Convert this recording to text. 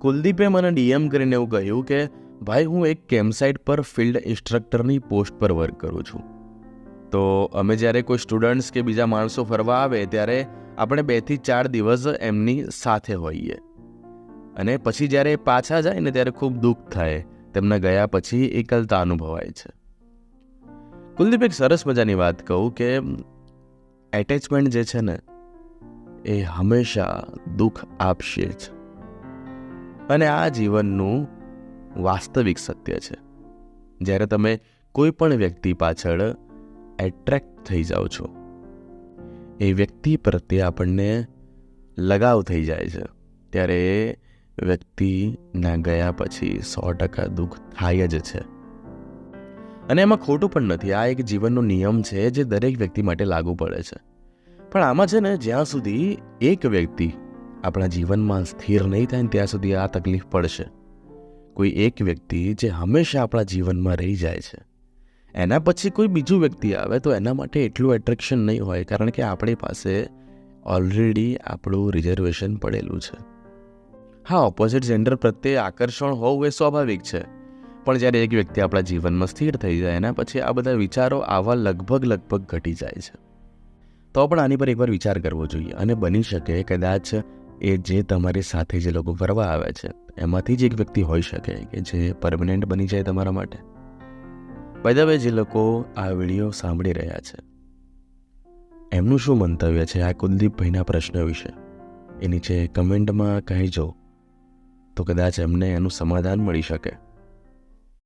કુલદીપે મને ડીએમ કરીને એવું કહ્યું કે, ભાઈ, હું એક કેમ્પસાઇટ પર ફિલ્ડ ઇન્સ્ટ્રક્ટરની પોસ્ટ પર વર્ક કરું છું. તો અમે જ્યારે કોઈ સ્ટુડન્ટ્સ કે બીજા માણસો ફરવા આવે ત્યારે આપણે બેથી ચાર દિવસ એમની સાથે હોઈએ. અને પછી જ્યારે પાછા જાય ને ત્યારે ખૂબ દુઃખ થાય, તેમના ગયા પછી એકલતા અનુભવાય છે. કુલદીપ, એક સરસ મજાની વાત કહું કે, એટેચમેન્ટ જે છે ને, એ હંમેશા દુઃખ આપશે જ. અને આ જીવનનું વાસ્તવિક સત્ય છે. જ્યારે તમે કોઈ પણ વ્યક્તિ પાછળ એટ્રેક્ટ થઈ જાઓ છો, એ વ્યક્તિ પ્રત્યે આપણને લગાવ થઈ જાય છે. ત્યારે એ વ્યક્તિના ગયા પછી સો ટકા દુઃખ થાય જ છે. અને એમાં ખોટું પણ નથી. આ એક જીવનનો નિયમ છે જે દરેક વ્યક્તિ માટે લાગુ પડે છે. પણ આમાં છે ને, જ્યાં સુધી એક વ્યક્તિ આપણા જીવનમાં સ્થિર નહીં થાય ત્યાં સુધી આ તકલીફ પડશે. કોઈ એક વ્યક્તિ જે હંમેશા આપણા જીવનમાં રહી જાય છે, એના પછી કોઈ બીજું વ્યક્તિ આવે તો એના માટે એટલું એટ્રેક્શન નહીં હોય કારણ કે આપણી પાસે ઓલરેડી આપણું રિઝર્વેશન પડેલું છે. હા ઓપોઝિટ જેન્ડર પ્રત્યે આકર્ષણ હોવું એ સ્વાભાવિક છે, પણ જ્યારે એક વ્યક્તિ આપણા જીવનમાં સ્થિર થઈ જાય, એના પછી આ બધા વિચારો આવા લગભગ લગભગ ઘટી જાય છે. તો પણ આની પર એકવાર વિચાર કરવો જોઈએ અને બની શકે કદાચ એ જે તમારી સાથે જે લોકો ફરવા આવે છે, એમાંથી જ એક વ્યક્તિ હોઈ શકે કે જે પરમનન્ટ બની જાય તમારા માટે. બધા જે લોકો આ વીડિયો સાંભળી રહ્યા છે, એમનું શું મંતવ્ય છે આ કુલદીપભાઈના પ્રશ્ન વિશે? એ નીચે કમેન્ટમાં કહેજો તો કદાચ એમને એનું સમાધાન મળી શકે.